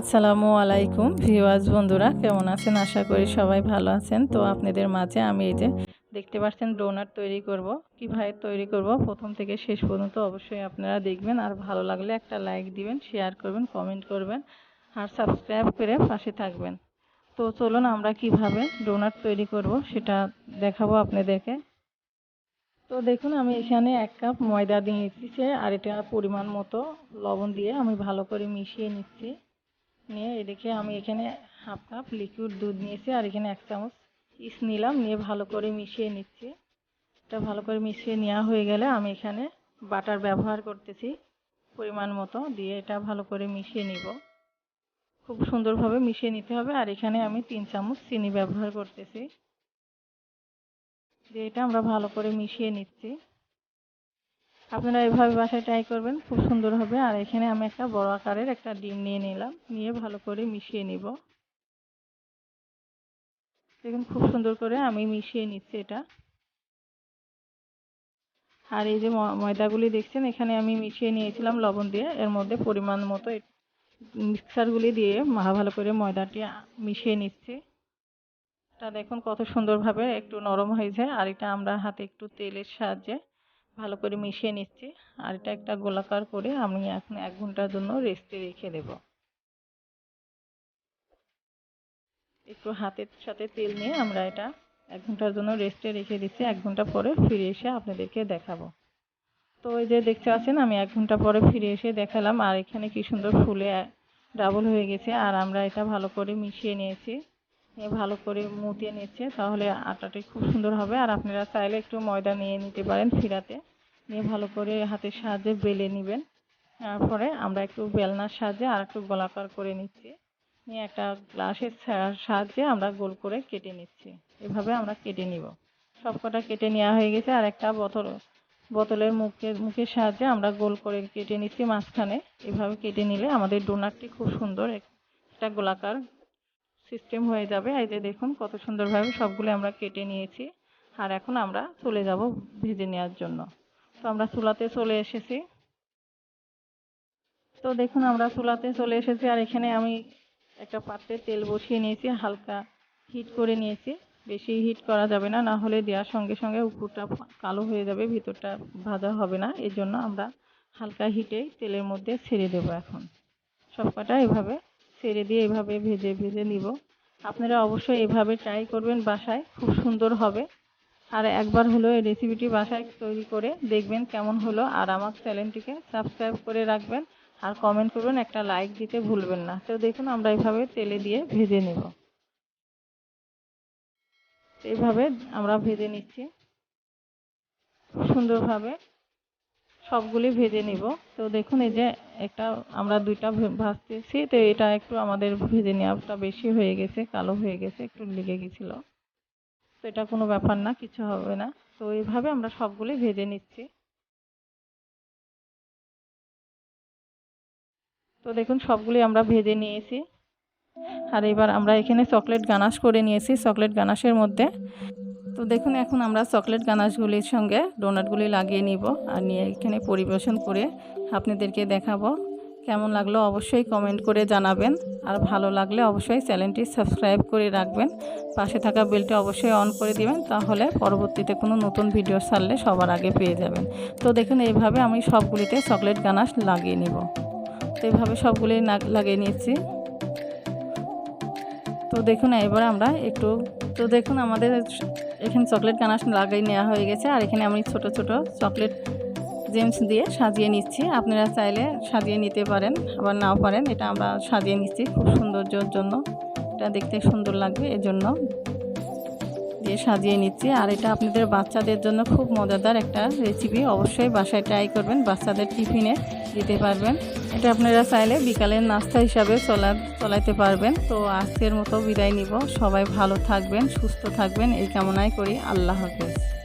আসসালামু আলাইকুম ভিওয়াজ বন্ধুরা, কেমন আছেন? আশা করি সবাই ভালো আছেন। তো আপনাদের মাঝে আমি এই যে দেখতে পাচ্ছেন ডোনাট তৈরি করব। কীভাবে তৈরি করব? প্রথম থেকে শেষ পর্যন্ত অবশ্যই আপনারা দেখবেন। আর ভালো লাগলে একটা লাইক দিবেন, শেয়ার করবেন, কমেন্ট করবেন, আর সাবস্ক্রাইব করে পাশে থাকবেন। তো চলুন আমরা কীভাবে ডোনাট তৈরি করব সেটা দেখাবো আপনাদেরকে। তো দেখুন, আমি এখানে এক কাপ ময়দা দিয়ে নিচ্ছি, আর এটা পরিমাণ মতো লবণ দিয়ে আমি ভালো করে মিশিয়ে নিচ্ছি। নিয়ে এদিকে আমি এখানে হাফ কাপ লিকুইড দুধ নিয়েছি আর এখানে এক চামচ ইস নিলাম, নিয়ে ভালো করে মিশিয়ে নিচ্ছি। এটা ভালো করে মিশিয়ে নেওয়া হয়ে গেলে আমি এখানে বাটার ব্যবহার করতেছি পরিমাণ মতো দিয়ে এটা ভালো করে মিশিয়ে নিব। খুব সুন্দরভাবে মিশিয়ে নিতে হবে আর এখানে আমি তিন চামচ চিনি ব্যবহার করতেছি। দিয়ে এটা আমরা ভালো করে মিশিয়ে নিচ্ছি। আপনারা এভাবে বাসায় ট্রাই করবেন, খুব সুন্দর হবে। আর এখানে আমি একটা বড় আকারের একটা ডিম নিয়ে নিলাম, নিয়ে ভালো করে মিশিয়ে নিব। দেখুন, খুব সুন্দর করে আমি মিশিয়ে নিচ্ছি এটা। আর এই যে ময়দাগুলি দেখছেন, এখানে আমি মিশিয়ে নিয়েছিলাম লবণ দিয়ে। এর মধ্যে পরিমাণ মতো মিক্সারগুলি দিয়ে ভালো করে ময়দাটি মিশিয়ে নিচ্ছি। তা দেখুন কত সুন্দরভাবে একটু নরম হয়েছে। আর এটা আমরা হাতে একটু তেলের সাহায্যে ভালো করে মিশিয়ে নিচ্ছি। আর এটা একটা গোলাকার করে আমি এখন এক ঘণ্টার জন্য রেস্টে রেখে দেব। একটু হাতের সাথে তেল নিয়ে আমরা এটা এক ঘণ্টার জন্য রেস্টে রেখে দিচ্ছি। এক ঘণ্টা পরে ফিরে এসে আপনাদেরকে দেখাবো। তো এই যে দেখতে পাচ্ছেন, আমি এক ঘণ্টা পরে ফিরে এসে দেখালাম। আর এখানে কি সুন্দর ফুলে ডাবল হয়ে গেছে। আর আমরা এটা ভালো করে মিশিয়ে নিয়েছি। নিয়ে ভালো করে মুটিয়ে নিচ্ছে, তাহলে আটাটি খুব সুন্দর হবে। আর আপনারা চাইলে একটু ময়দা নিয়ে নিতে পারেন ফিরাতে নিয়ে ভালো করে হাতের সাহায্যে বেলে নেবেন। তারপরে আমরা একটু বেলনার সাহায্যে আর একটু গোলাকার করে নিচ্ছি। নিয়ে একটা গ্লাসের সাহায্যে আমরা গোল করে কেটে নিচ্ছি। এভাবে আমরা কেটে নিব। সবকটা কেটে নেওয়া হয়ে গেছে আর একটা বোতল বোতলের মুখের মুখের সাহায্যে আমরা গোল করে কেটে নিচ্ছি মাঝখানে। এভাবে কেটে নিলে আমাদের ডোনারটি খুব সুন্দর একটা গোলাকার সিস্টেম হয়ে যাবে। এই যে দেখুন কত সুন্দরভাবে সবগুলো আমরা কেটে নিয়েছি। আর এখন আমরা চলে যাব ভেজে নেওয়ার জন্য। তো আমরা চুলাতে চলে এসেছি। তো দেখুন আমরা চুলাতে চলে এসেছি। আর এখানে আমি একটা পাত্রে তেল বসিয়ে নিয়েছি, হালকা হিট করে নিয়েছি। বেশি হিট করা যাবে না না হলে দেওয়ার সঙ্গে সঙ্গে উপরটা কালো হয়ে যাবে, ভিতরটা ভাজা হবে না। এর জন্য আমরা হালকা হিটে তেলের মধ্যে ছেড়ে দেবো এখন। সবকটা এভাবে ছেড়ে দিয়ে এভাবে ভেজে ভেজে নিব। আপনারা অবশ্যই এভাবে ট্রাই করবেন বাসায়, খুব সুন্দর হবে। আর একবার হলো এই রেসিপিটি বাসায় তৈরি করে দেখবেন কেমন হলো। আর আমার চ্যানেলটিকে সাবস্ক্রাইব করে রাখবেন। আর কমেন্ট করবেন একটা লাইক দিতে ভুলবেন না। তো দেখুন, আমরা এভাবে তেলে দিয়ে ভেজে নেব। এইভাবে আমরা ভেজে নিচ্ছি। সুন্দরভাবে সবগুলি ভেজে নিব। তো দেখুন, এই যে একটা আমরা দুইটা ভাজতেছি, তো এটা একটু আমাদের ভেজে নেওয়াটা বেশি হয়ে গেছে, কালো হয়ে গেছে, একটু লেগে গেছিল। তো এটা কোনো ব্যাপার না, কিছু হবে না। তো এইভাবে আমরা সবগুলি ভেজে নিচ্ছি। তো দেখুন, সবগুলি আমরা ভেজে নিয়েছি। আর এবার আমরা এখানে চকলেট গানাশ করে নিয়েছি। চকলেট গানাশের মধ্যে তো দেখুন, এখন আমরা চকলেট গানাশগুলির সঙ্গে ডোনাটগুলি লাগিয়ে নিব আর নিয়ে এখানে পরিবেশন করে আপনাদেরকে দেখাবো। কেমন লাগল অবশ্যই কমেন্ট করে জানাবেন। আর ভালো লাগলে অবশ্যই চ্যানেলটি সাবস্ক্রাইব করে রাখবেন। পাশে থাকা বেলটি অবশ্যই অন করে দিবেন, তাহলে পরবর্তীতে কোনো নতুন ভিডিও ছাড়লে সবার আগে পেয়ে যাবেন। তো দেখুন, এইভাবে আমি সবগুলিতে চকলেট গানাশ লাগিয়ে নিব। তো এইভাবে সবগুলি লাগিয়ে নিয়েছি। তো দেখুন, এবার আমরা একটু, তো দেখুন আমাদের এখানে চকলেট কানাস লাগাই নেওয়া হয়ে গেছে, আর এখানে আমি ছোট ছোট চকলেট জেমস দিয়ে সাজিয়ে নিচ্ছি। আপনারা চাইলে সাজিয়ে নিতে পারেন, আবার নাও পারেন, এটা আমরা সাজিয়ে নিচ্ছি খুব সৌন্দর্যর জন্য। এটা দেখতে সুন্দর লাগবে, এজন্য। সাজিয়ে নিচ্ছি। আর এটা আপনাদের বাচ্চাদের জন্য খুব মজাদার একটা রেসিপি অবশ্যই বাসায় ট্রাই করবেন, বাচ্চাদের টিফিনে দিতে পারবেন। এটা আপনারা চাইলে বিকালের নাস্তা হিসাবে চলা চলাইতে পারবেন। তো আজকের মতো বিদায় নিব। সবাই ভালো থাকবেন, সুস্থ থাকবেন। এই কামনাই করি। আল্লাহ হাফেজ।